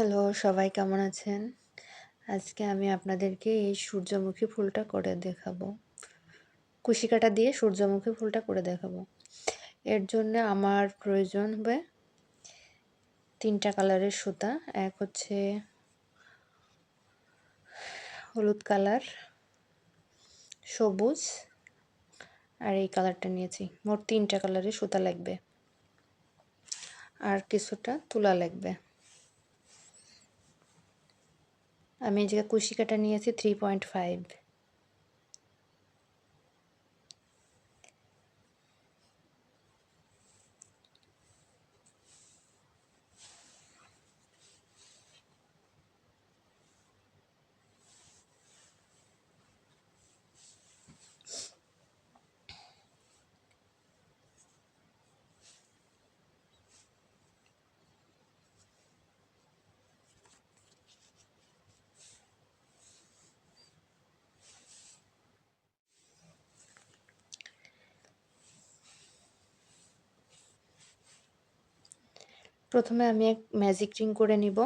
Hello সবাই কেমন আছেন? আজকে আমি আপনাদেরকে এই সূর্যমুখী ফুলটা করে দেখাবো। কুশিকাটা দিয়ে সূর্যমুখী ফুলটা করে দেখাবো। এর জন্য আমার প্রয়োজন হবে তিনটা কালারের সুতা। এক হচ্ছে হলুদ কালার, সবুজ, আর এই কালারটা নিয়েছি। মোট তিনটা কালারের সুতা লাগবে। আর কিছুটা তুলা লাগবে। আমি যে কুশি কাটা নিয়েছি থ্রি পয়েন্ট ফাইভ প্রথমে আমি এক ম্যাজিক রিং করে নিব।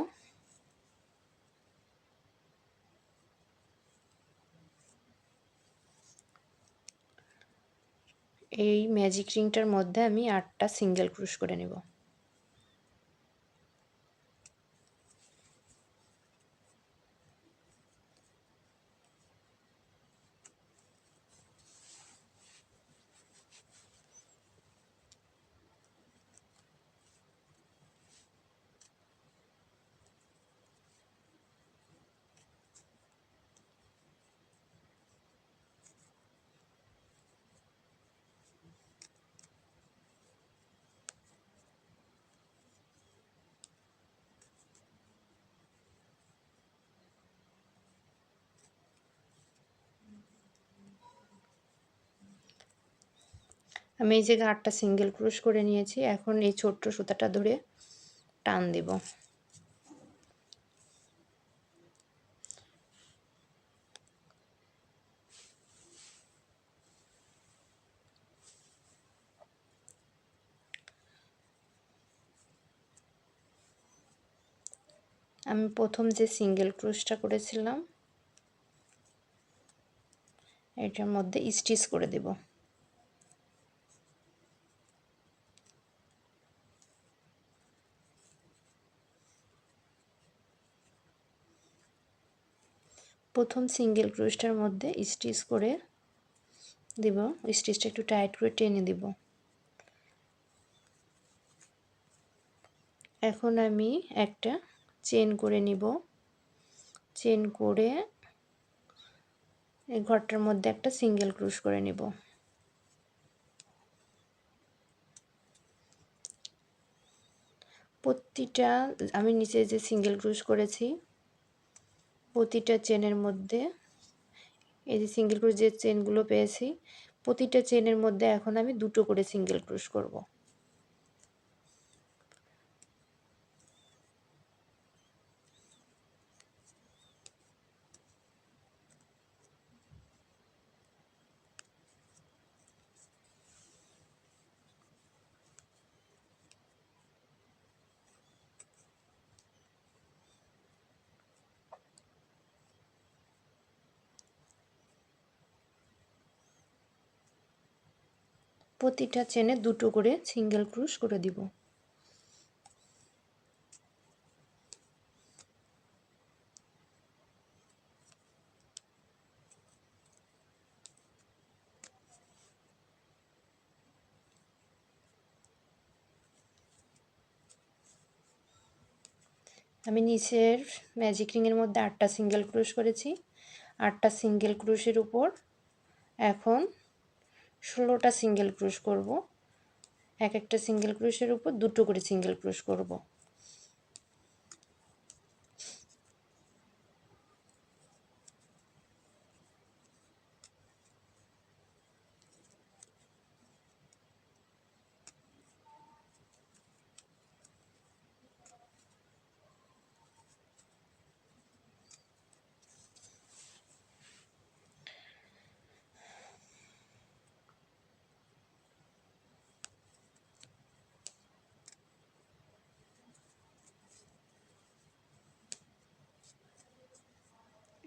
এই ম্যাজিক রিংটার মধ্যে আমি আটটা সিঙ্গেল ক্রুশ করে নেব। আমি এই জায়গায় আটটা সিঙ্গেল ক্রুশ করে নিয়েছি, এখন এই ছোট্ট সুতাটা ধরে টান দেব। আমি প্রথম যে সিঙ্গেল ক্রুশটা করেছিলাম, এটার মধ্যে স্টিচ করে দেব। প্রথম সিঙ্গেল ক্রুশটার মধ্যে স্টিচ করে দিব। স্টিচটা একটু টাইট করে টেনে দিব। এখন আমি একটা চেন করে নিব। চেন করে এই ঘরটার মধ্যে একটা সিঙ্গেল ক্রুশ করে নিব। প্রতিটা, আমি নিচে যে সিঙ্গেল ক্রুশ করেছি প্রতিটা চেনের মধ্যে, এই যে সিঙ্গেল ক্রুশ যে চেনগুলো পেয়েছি, প্রতিটা চেনের মধ্যে এখন আমি দুটো করে সিঙ্গেল ক্রুশ করব। প্রতিটা চেনে দুটো করে সিঙ্গেল ক্রুশ করে দিব। আমি নিচের ম্যাজিক রিংয়ের মধ্যে আটটা সিঙ্গেল ক্রুশ করেছি। আটটা সিঙ্গেল ক্রুশের উপর এখন ষোলোটা সিঙ্গেল ক্রুশ করব। এক একটা সিঙ্গেল ক্রুশের উপর দুটো করে সিঙ্গেল ক্রুশ করব।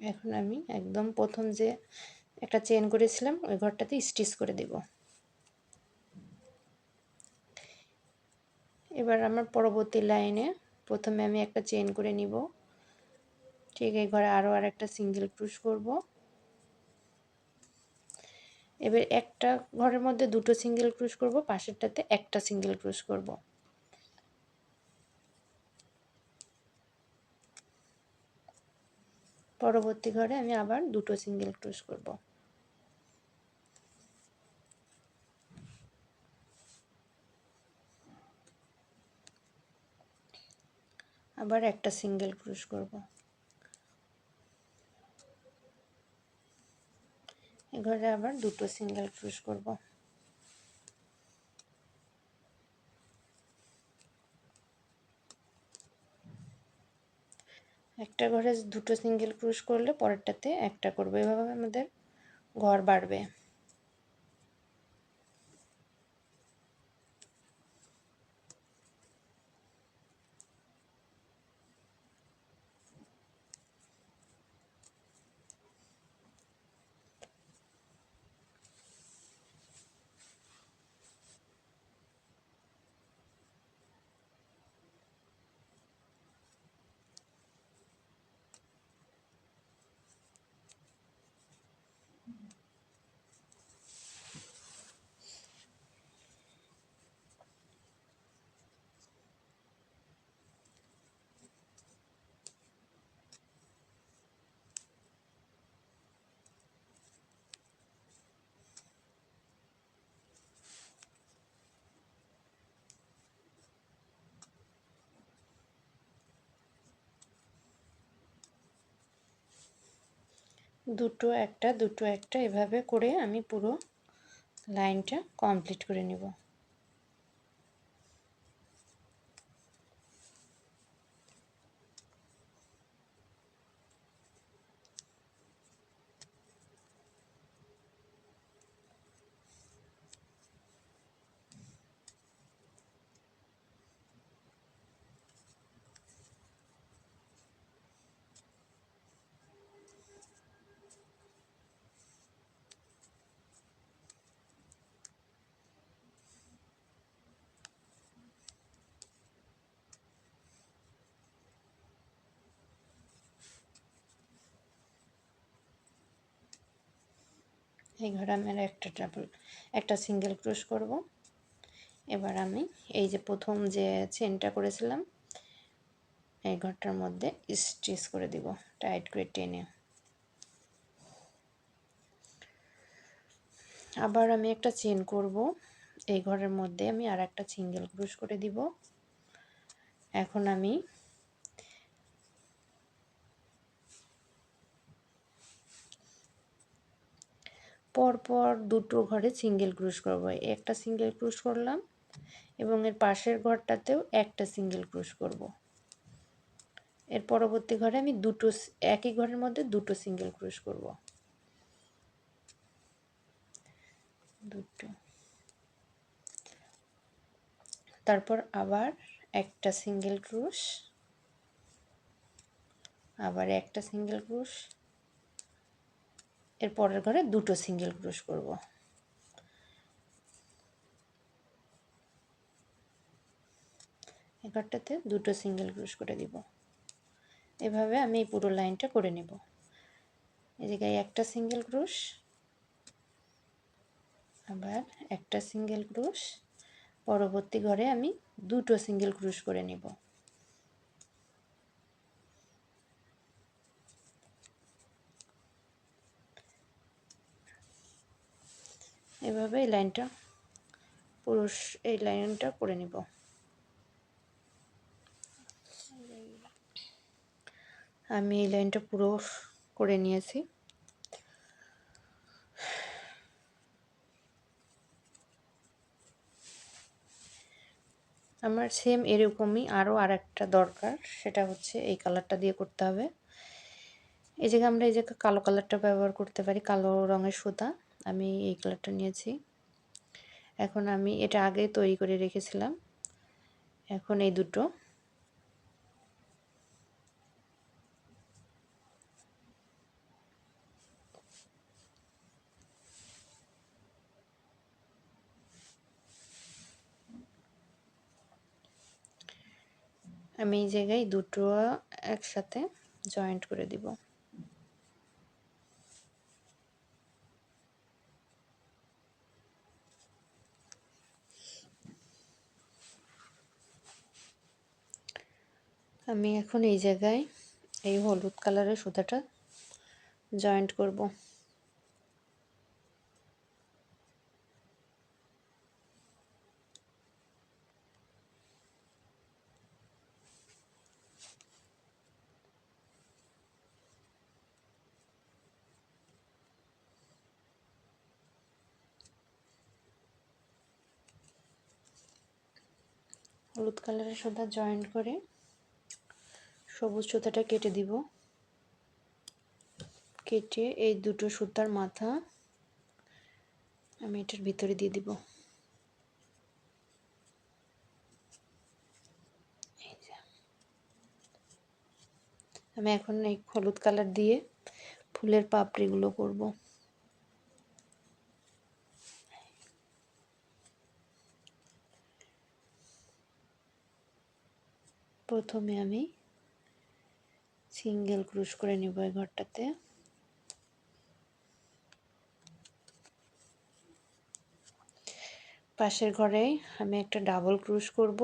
এখন আমি একদম প্রথম যে একটা চেন করেছিলাম, ওই ঘরটাতে স্টিচ করে দেব। এবার আমার পরবর্তী লাইনে প্রথমে আমি একটা চেন করে নিব। ঠিক এই ঘরে আরও আর একটা সিঙ্গেল ক্রুশ করব। এবার একটা ঘরের মধ্যে দুটো সিঙ্গেল ক্রুশ করব, পাশেরটাতে একটা সিঙ্গেল ক্রুশ করব। পরবর্তী ঘরে আমি আবার দুটো সিঙ্গেল ক্রুশ করব। আবার একটা সিঙ্গেল ক্রুশ করব। এ ঘরে আবার দুটো সিঙ্গেল ক্রুশ করব। একটা ঘরে দুটো সিঙ্গেল ক্রুশ করলে পরেরটাতে একটা করবে। এভাবে আমাদের ঘর বাড়বে। দুটো একটা দুটো একটা এভাবে করে আমি পুরো লাইনটা কমপ্লিট করে নেব। এই ঘরে আমি একটা ডাবল একটা সিঙ্গেল ক্রোশ করব। এবার আমি এই যে প্রথম যে চেনটা করেছিলাম, এই ঘরটার মধ্যে স্টিচ করে দিব টাইট করে টেনে। আবার আমি একটা চেন করব, এই ঘরের মধ্যে আমি আর একটা সিঙ্গেল ক্রোশ করে দিব। এখন আমি পরপর দুটো ঘরে সিঙ্গেল ক্রুশ করব। একটা সিঙ্গেল ক্রুশ করলাম এবং এর পাশের ঘরটাতেও একটা সিঙ্গেল ক্রুশ করব। এর পরবর্তী ঘরে আমি দুটো একই ঘরের মধ্যে দুটো সিঙ্গেল ক্রুশ করব। দুটো। তারপর আবার একটা সিঙ্গেল ক্রুশ আবার একটা সিঙ্গেল ক্রুশ এর পরের ঘরে দুটো সিঙ্গেল ক্রোশ করব। এঘরটাতে দুটো সিঙ্গেল ক্রোশ করে দিব। এভাবে আমি এই পুরো লাইনটা করে নেব। এই জায়গায় একটা সিঙ্গেল ক্রোশ, আবার একটা সিঙ্গেল ক্রোশ। পরবর্তী ঘরে আমি দুটো সিঙ্গেল ক্রোশ করে নেব। এভাবে এই লাইনটা পুরুষ এই লাইনটা করে নিব। আমি এই লাইনটা পুরো করে নিয়েছি। আমার সেম এরকমই আরও আর একটা দরকার, সেটা হচ্ছে এই কালারটা দিয়ে করতে হবে। এই জায়গায় আমরা এই জায়গায় কালো কালারটা ব্যবহার করতে পারি, কালো রঙের সুতা। আমি এই কালারটা নিয়েছি। এখন আমি এটা আগে তৈরি করে রেখেছিলাম। এখন এই দুটো। আমি এই জায়গায় দুটো একসাথে জয়েন্ট করে দিব। আমি এখন এই জায়গায় এই হলুদ কালারের সুতাটা জয়েন্ট করব। হলুদ কালারের সুতা জয়েন্ট করে সবুজ সুতাটা কেটে দিব। কেটে এই দুটো সুতার মাথা আমি এটার ভিতরে দিয়ে দিব। আমি এখন এই হলুদ কালার দিয়ে ফুলের পাপড়িগুলো করব। প্রথমে আমি সিঙ্গেল ক্রুশ করে নিব এই ঘরটাতে। পাশের ঘরে আমি একটা ডাবল ক্রুশ করব।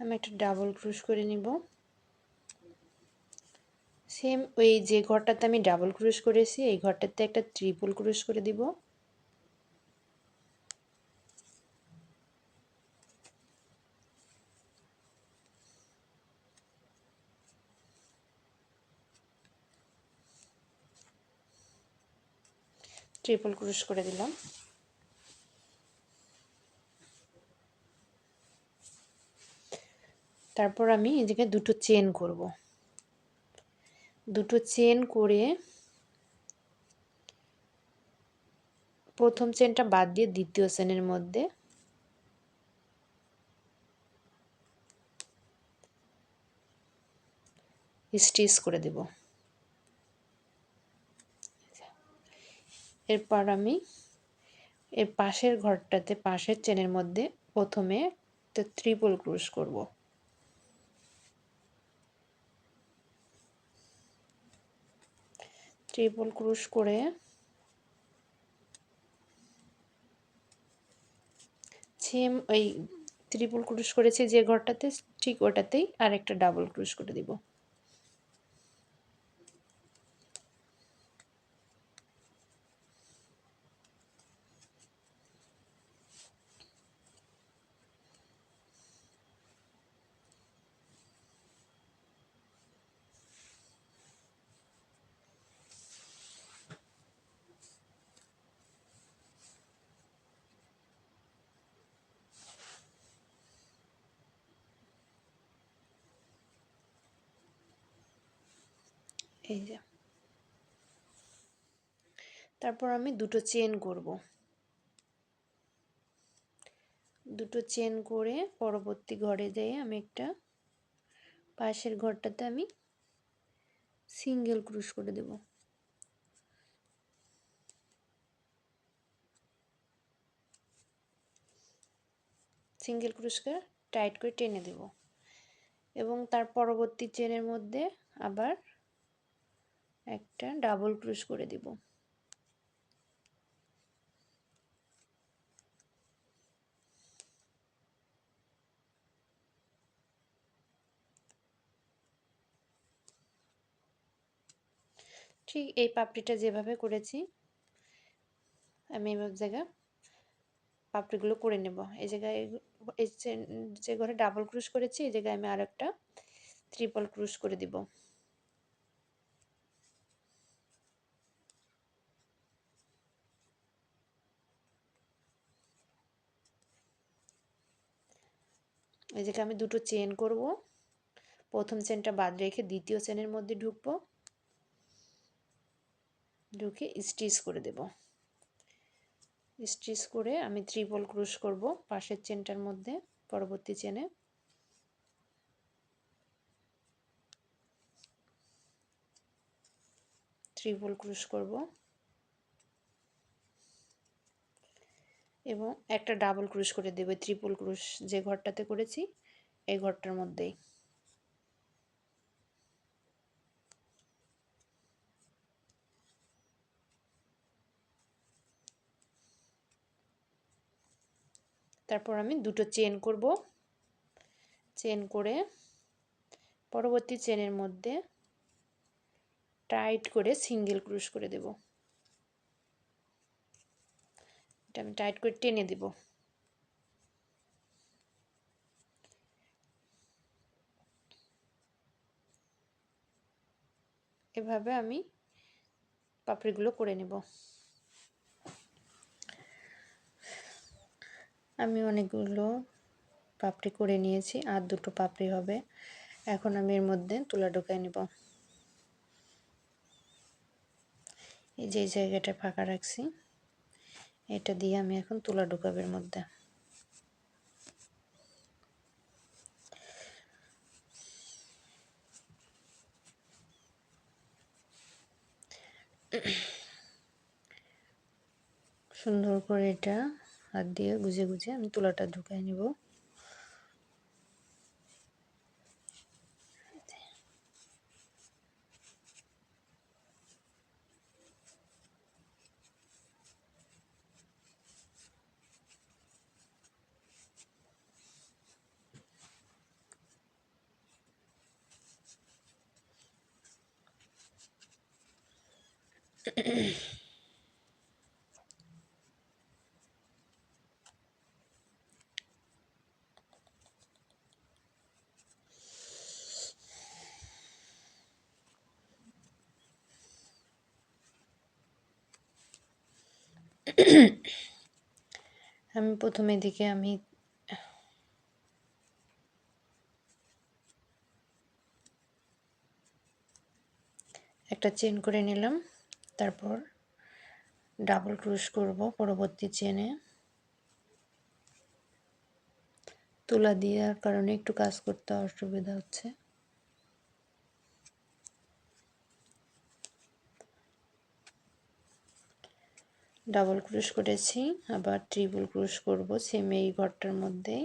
আমি একটা ডাবল ক্রুশ করে নিব। সেম ওই যে ঘরটাতে আমি ডাবল ক্রুশ করেছি, এই ঘরটাতে একটা ট্রিপল ক্রুশ করে দিব। ট্রিপল ক্রুশ করে দিলাম। তারপর আমি এদিকে দুটো চেন করব। দুটো চেন করে প্রথম চেনটা বাদ দিয়ে দ্বিতীয় চেনের মধ্যে স্টিচ করে দেব। এরপর আমি এর পাশের ঘরটাতে, পাশের চেনের মধ্যে প্রথমে ত্রিপল ক্রুশ করব। ট্রিপল ক্রুশ করে সেম ওই ত্রিপল ক্রুশ করেছি যে ঘরটাতে, ঠিক ওটাতেই আর একটা ডাবল ক্রুশ করে দিব। এই যে। তারপর আমি দুটো চেন করব। দুটো চেন করে পরবর্তী ঘরে যেয়ে আমি একটা পাশের ঘরটাতে আমি সিঙ্গেল ক্রুশ করে দেব। সিঙ্গেল ক্রুশকে টাইট করে টেনে দেব। এবং তার পরবর্তী চেনের মধ্যে আবার একটা ডাবল ক্রুশ করে দিব। ঠিক এই পাপড়িটা যেভাবে করেছি, আমি এভাবে জায়গায় পাপড়িগুলো করে নেব। এই জায়গায় যে ঘরে ডাবল ক্রুশ করেছি, এই জায়গায় আমি আর একটা ট্রিপল ক্রুশ করে দিব। জায়গায় আমি দুটো চেন করব। প্রথম চেনটা বাদ রেখে দ্বিতীয় চেনের মধ্যে ঢুকবো। ঢুকে স্টিচ করে দেব। স্টিচ করে আমি ত্রিপল ক্রুশ করব পাশের চেনটার মধ্যে, পরবর্তী চেনে ত্রিপল ক্রুশ করব। এবং একটা ডাবল ক্রুশ করে দেবে ত্রিপল ক্রুশ যে ঘরটাতে করেছি, এই ঘরটার মধ্যেই। তারপর আমি দুটো চেন করব। চেন করে পরবর্তী চেনের মধ্যে টাইট করে সিঙ্গেল ক্রুশ করে দেব। এটা আমি টাইট করে টেনে দেব। এভাবে আমি পাপড়িগুলো করে নেব। আমি অনেকগুলো পাপড়ি করে নিয়েছি, আর দুটো পাপড়ি হবে। এখন আমি এর মধ্যে তুলা ঢোকাই নেব। এই যে জায়গাটা ফাঁকা রাখছি। এটা দিয়ে আমি এখন তুলা ঢুকাবো এর মধ্যে। সুন্দর করে এটা হাত দিয়ে গুজে গুজে আমি তুলাটা ঢুকাই নিব। আমি প্রথমে দিকে আমি একটা চেন করে নিলাম। তারপর ডাবল ক্রুশ করব পরবর্তী চেনে তুলা দেওয়ার কারণে একটু কাজ করতে অসুবিধা হচ্ছে। ডাবল ক্রুশ করেছি, আবার ট্রিপল ক্রুশ করব সেম এই ঘরটার মধ্যেই।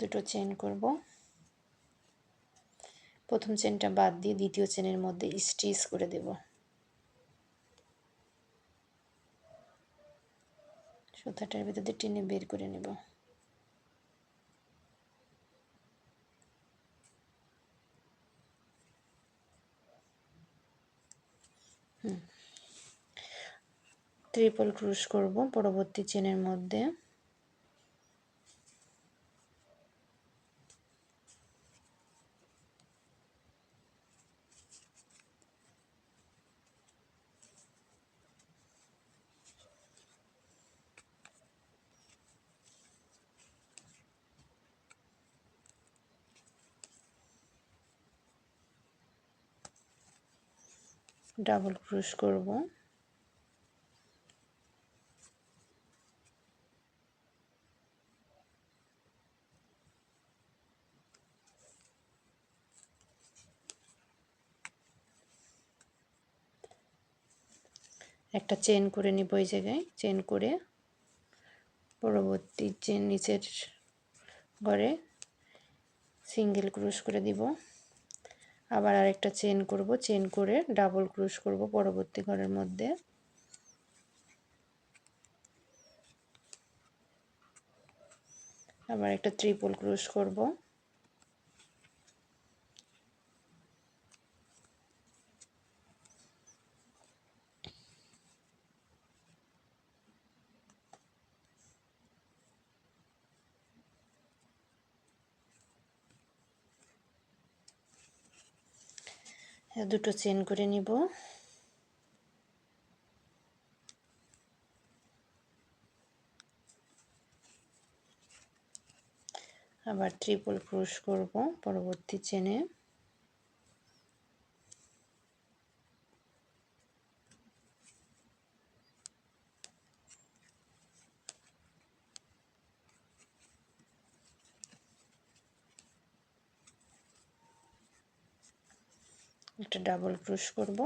দুটো চেন করব। প্রথম চেনটা বাদ দিয়ে দ্বিতীয় চেনের মধ্যে স্টিচ করে দেব। সুতাটার ভিতর দিয়ে টেনে বের করে নেব। ত্রিপল ক্রুশ করব পরবর্তী চেনের মধ্যে। ডাবল ক্রুশ করব। একটা চেন করে নিব ওই জায়গায় চেন করে। পরবর্তী চেন নিচের ঘরে সিঙ্গেল ক্রুশ করে দিব। আবার আরেকটা চেন করব চেন করে ডাবল ক্রুশ করব পরবর্তী ঘরের মধ্যে। আবার একটা ত্রিপল ক্রুশ করব। হ্যাঁ, দুটো চেন করে নিব। আবার ত্রিপল ক্রোশ করব পরবর্তী চেনে। ডাবল ক্রোশ করব।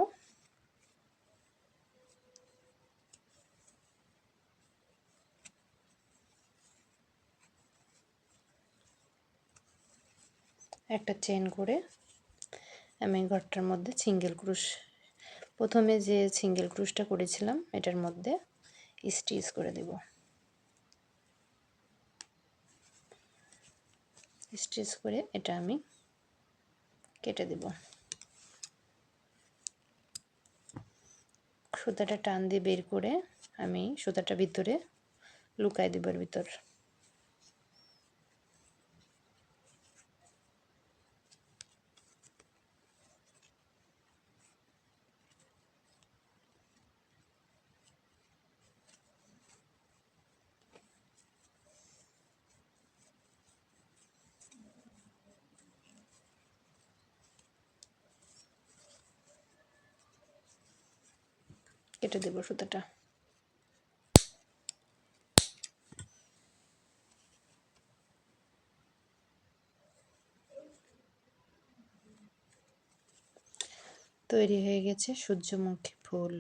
একটা চেন করে আমি ঘরটার মধ্যে সিঙ্গেল ক্রুশ, প্রথমে যে সিঙ্গেল ক্রুশটা করেছিলাম, এটার মধ্যে স্টিচ করে দেব। স্টিচ করে এটা আমি কেটে দেব। সুতাটা টান দিয়ে বের করে আমি সুতাটা ভিতরে লুকাই দেবার ভিতর। কেটে দেব সুতাটা। তৈরি হয়ে গেছে সূর্যমুখী ফুল।